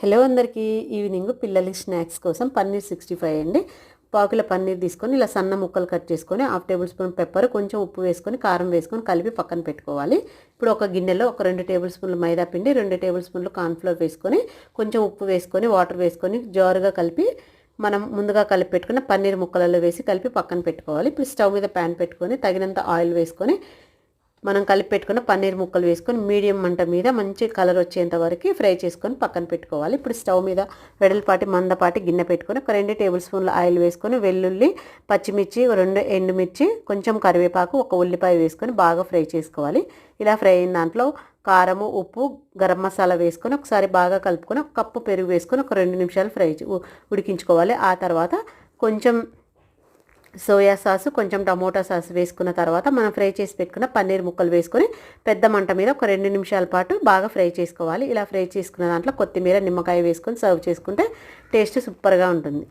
Hello అందరికీ. Evening పిల్లలకి snacks కోసం పన్నీర్ సిక్స్టీ ఫైవ్ అండి. పాకుల పన్నీర్ తీసుకొని ఇలా సన్న ముక్కలు కట్ చేసుకొని హాఫ్ టేబుల్ స్పూన్ పెప్పర్ కొంచెం ఉప్పు వేసుకొని కారం వేసుకొని కలిపి పక్కన పెట్టుకోవాలి. ఇప్పుడు ఒక గిన్నెలో ఒక రెండు టేబుల్ స్పూన్లు మైదా పిండి రెండు టేబుల్ స్పూన్లు కార్న్ఫ్లోర్ వేసుకొని కొంచెం ఉప్పు వేసుకొని వాటర్ వేసుకొని జారుగా కలిపి మనం ముందుగా కలిపి పెట్టుకున్న పన్నీర్ ముక్కలలో వేసి కలిపి పక్కన పెట్టుకోవాలి. ఇప్పుడు స్టవ్ మీద ప్యాన్ పెట్టుకొని తగినంత ఆయిల్ వేసుకొని మనం కలిపి పెట్టుకున్న పన్నీర్ ముక్కలు వేసుకొని మీడియం మంట మీద మంచి కలర్ వచ్చేంత వరకు ఫ్రై చేసుకొని పక్కన పెట్టుకోవాలి. ఇప్పుడు స్టవ్ మీద వెడల్పాటి మందపాటి గిన్నె పెట్టుకొని ఒక రెండు టేబుల్ స్పూన్ల ఆయిల్ వేసుకొని వెల్లుల్లి పచ్చిమిర్చి రెండు ఎండుమిర్చి కొంచెం కరివేపాకు ఒక ఉల్లిపాయ వేసుకొని బాగా ఫ్రై చేసుకోవాలి. ఇలా ఫ్రై అయిన దాంట్లో కారము ఉప్పు గరం మసాలా వేసుకొని ఒకసారి బాగా కలుపుకొని ఒక కప్పు పెరుగు వేసుకొని ఒక రెండు నిమిషాలు ఫ్రై ఉడికించుకోవాలి. ఆ తర్వాత కొంచెం సోయా సాసు కొంచెం టమోటా సాస్ వేసుకున్న తర్వాత మనం ఫ్రై చేసి పెట్టుకున్న పన్నీర్ ముక్కలు వేసుకొని పెద్ద మంట మీద ఒక రెండు నిమిషాల పాటు బాగా ఫ్రై చేసుకోవాలి. ఇలా ఫ్రై చేసుకున్న దాంట్లో కొత్తిమీర నిమ్మకాయ వేసుకొని సర్వ్ చేసుకుంటే టేస్ట్ సూపర్గా ఉంటుంది.